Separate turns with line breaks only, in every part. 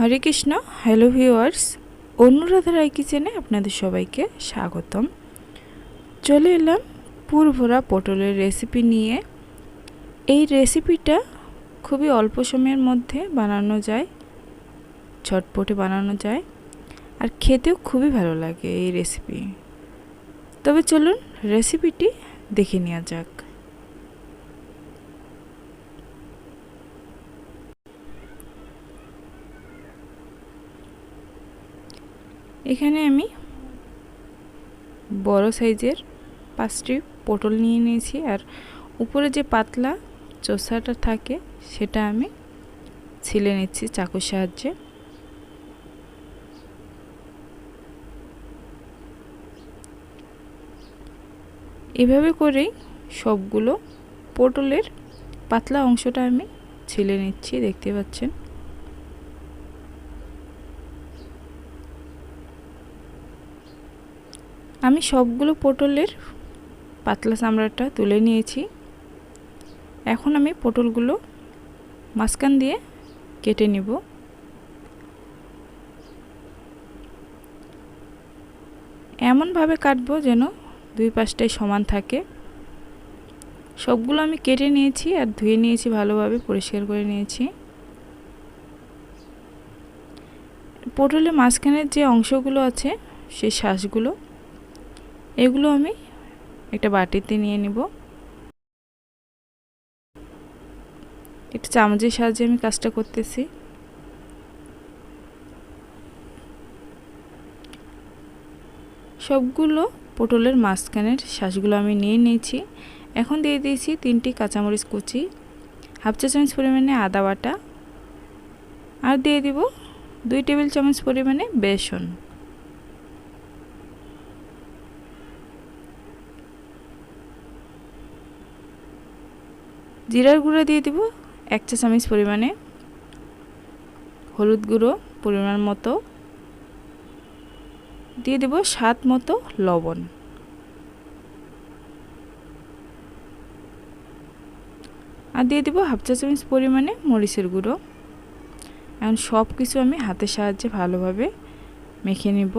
হরে Krishna, hello viewers, Anuradha Roy কিচেনে আপনাদের সবাইকে স্বাগতম। চলে এলাম পুরভরা পটলের রেসিপি নিয়ে। এই রেসিপিটা খুবই অল্প সময়ের মধ্যে বানানো যায়, ছটপটে বানানো যায়, আর খেতেও খুবই ভালো লাগে এই রেসিপি তবে চলুন রেসিপিটি দেখে নেওয়া যাক। এখানে আমি বড় সাইজের পাঁচটি পটল নিয়ে নিয়েছি আর উপরে যে পাতলা চোষাটা থাকে সেটা আমি ছিলে নিচ্ছি চাকুর সাহায্যে। এভাবে করেই সবগুলো পটলের পাতলা অংশটা আমি ছিলে নিচ্ছি, দেখতে পাচ্ছেন। আমি সবগুলো পটলের পাতলা চামড়াটা তুলে নিয়েছি। এখন আমি পটলগুলো মাঝখান দিয়ে কেটে নিব। এমনভাবে কাটবো যেন দুই পাশটাই সমান থাকে। সবগুলো আমি কেটে নিয়েছি আর ধুয়ে নিয়েছি, ভালোভাবে পরিষ্কার করে নিয়েছি। পটলের মাঝখানের যে অংশগুলো আছে, সেই শ্বাসগুলো এগুলো আমি একটা বাটিতে নিয়ে নিব। একটা চামচের সাহায্যে আমি কাজটা করতেছি। সবগুলো পটলের মাঝখানের শ্বাসগুলো আমি নিয়ে নিয়েছি। এখন দিয়ে দিয়েছি তিনটি কাঁচামরিচ কুচি, হাফ চা চামচ পরিমাণে আদা বাটা, আর দিয়ে দিব দুই টেবিল চামচ পরিমাণে বেসন। জিরার গুঁড়ো দিয়ে দিব এক চা চামচ পরিমাণে হলুদ গুঁড়ো পরিমাণ মতো। দিয়ে দেব স্বাদ মতো লবণ। আর দিয়ে দেবো হাফ চা চামচ পরিমাণে মরিচের গুঁড়ো। এখন সব কিছু আমি হাতের সাহায্যে ভালোভাবে মেখে নেব।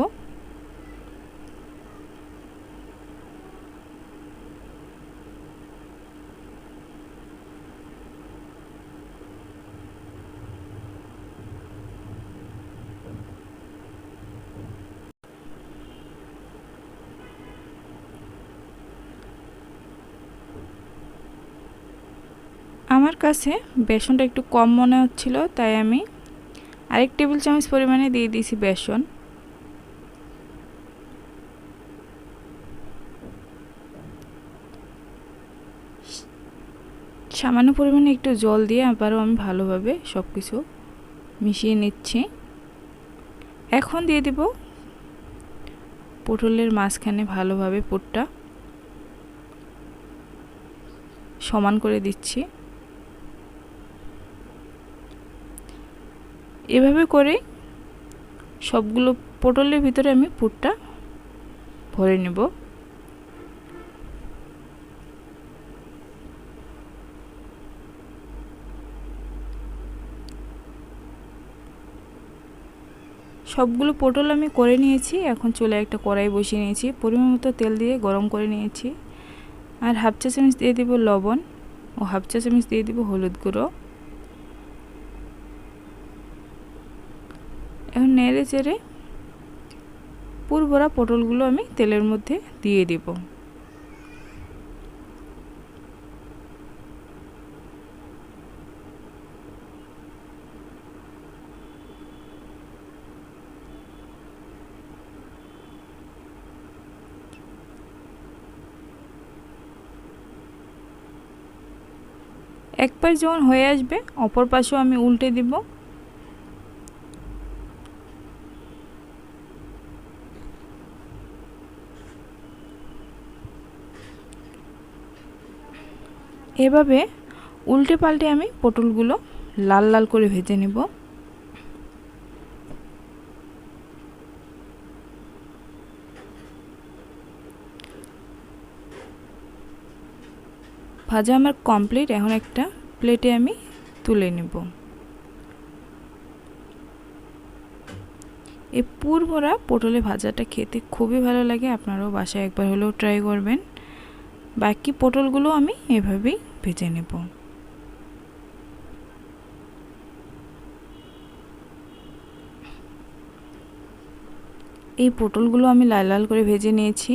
আমার কাছে বেসনটা একটু কম মনে হচ্ছিল, তাই আমি আরেক টেবিল চামচ পরিমাণে দিয়ে দিয়েছি বেসন। সামান্য পরিমাণে একটু জল দিয়ে আবারও আমি ভালোভাবে সব কিছু মিশিয়ে নিচ্ছি। এখন দিয়ে দিব পটলের মাঝখানে ভালোভাবে পুরটা সমান করে দিচ্ছি। এভাবে করে সবগুলো পটলের ভিতরে আমি পুরটা ভরে নেব। সবগুলো পটল আমি করে নিয়েছি, এখন চলে একটা কড়াই বসিয়ে নিয়েছি। পরিমাণ মতো তেল দিয়ে গরম করে নিয়েছি। আর হাফ চা চামচ দিয়ে দিব লবণ ও হাফ চা চামচ দিয়ে দিব হলুদ গুঁড়ো। এখন নেড়ে চেড়ে পুরভরা পটলগুলো আমি তেলের মধ্যে দিয়ে দিব। এক পাশ যখন হয়ে আসবে, অপর পাশেও আমি উল্টে দিব। এভাবে উল্টে পাল্টে আমি পটলগুলো লাল লাল করে ভেজে নেব। ভাজা আমার কমপ্লিট, এখন একটা প্লেটে আমি তুলে নেব। এই পুর ভরা পটলে ভাজাটা খেতে খুবই ভালো লাগে, আপনারাও বাসায় একবার হলেও ট্রাই করবেন। বাকি পটলগুলো আমি এভাবেই ভেজে নেব। এই পটলগুলো আমি লাল লাল করে ভেজে নিয়েছি।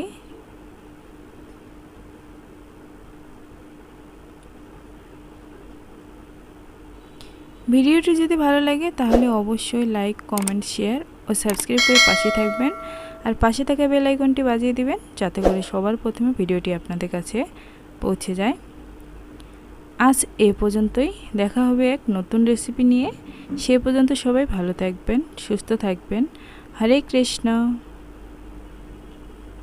ভিডিওটি যদি ভালো লাগে তাহলে অবশ্যই লাইক, কমেন্ট, শেয়ার ও সাবস্ক্রাইব করে পাশে থাকবেন। আর পাশে থাকা বেল আইকনটি বাজিয়ে দিবেন, যাতে করে সবার প্রথমে ভিডিওটি আপনাদের কাছে পৌঁছে যায়। আজ এ পর্যন্তই। দেখা হবে এক নতুন রেসিপি নিয়ে। সে পর্যন্ত সবাই ভালো থাকবেন, সুস্থ থাকবেন। হরে কৃষ্ণ।